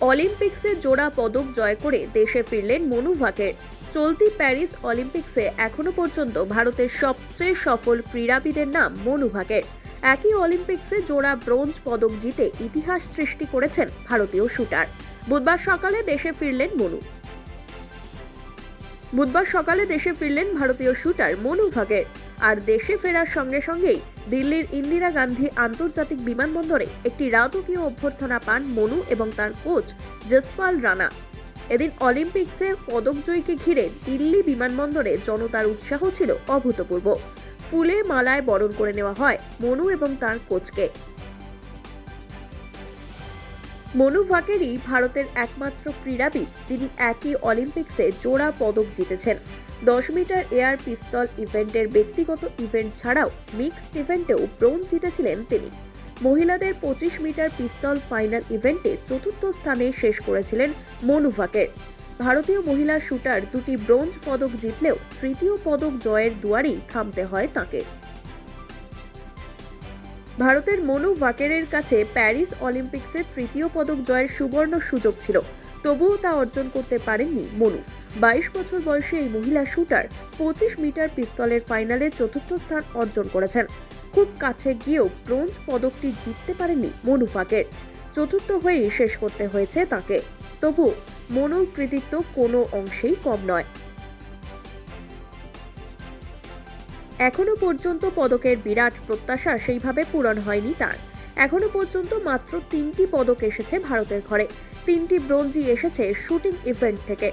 অলিম্পিক্সে জোড়া পদক জয় করে দেশে ফিরলেন মনু ভাকের। চলতি প্যারিস অলিম্পিক্সে এখনও পর্যন্ত ভারতের সবচেয়ে সফল ক্রীড়াবিদের নাম মনু ভাকের। একই অলিম্পিক্সে জোড়া ব্রোঞ্জ পদক জিতে ইতিহাস সৃষ্টি করেছেন ভারতীয় শুটার। বুধবার সকালে দেশে ফিরলেন মনু। বুধবার সকালে দেশে ফিরলেন ভারতীয় শুটার মনু ভাগের। আর দেশে ফেরার সঙ্গে সঙ্গেই দিল্লির ইন্দিরা গান্ধী আন্তর্জাতিক বিমানবন্দরে একটি রাজকীয় অভ্যর্থনা পান মনু এবং তার কোচ জসপাল রানা। এদিন অলিম্পিক্সে পদকজয়ীকে ঘিরে দিল্লি বিমানবন্দরে জনতার উৎসাহ ছিল অভূতপূর্ব। ফুলে মালায় বরণ করে নেওয়া হয় মনু এবং তার কোচকে। মনু ভাকেরই ভারতের একমাত্র ক্রীড়াবিদ, যিনি একই অলিম্পিক্সে জোড়া পদক জিতেছেন। দশ মিটার এয়ার পিস্তল ইভেন্টের ব্যক্তিগত ইভেন্ট ছাড়াও মিক্সড ইভেন্টেও ব্রোঞ্জ জিতেছিলেন তিনি। মহিলাদের পঁচিশ মিটার পিস্তল ফাইনাল ইভেন্টে চতুর্থ স্থানে শেষ করেছিলেন মনু ভাকের ভারতীয় মহিলা শুটার দুটি ব্রোঞ্জ পদক জিতলেও তৃতীয় পদক জয়ের দুয়ারেই থামতে হয় তাকে। ভারতের মনু ভাকেরের কাছে প্যারিস অলিম্পিক্সে তৃতীয় পদক জয়ের সুবর্ণ সুযোগ ছিল। তবুও তা অর্জন করতে পারেননি মনু। বাইশ বছর বয়সে এই মহিলা শুটার পঁচিশ মিটার পিস্তলের ফাইনালে চতুর্থ স্থান অর্জন করেছেন। খুব কাছে গিয়েও ব্রোঞ্জ পদকটি জিততে পারেননি মনু ফাকের চতুর্থ হয়েই শেষ করতে হয়েছে তাকে। তবু মনুর কৃতিত্ব কোনো অংশেই কম নয়। এখনও পর্যন্ত পদকের বিরাট প্রত্যাশা সেইভাবে পূরণ হয়নি তার। এখনও পর্যন্ত মাত্র তিনটি পদক এসেছে ভারতের ঘরে। তিনটি ব্রোঞ্জই এসেছে শুটিং ইভেন্ট থেকে।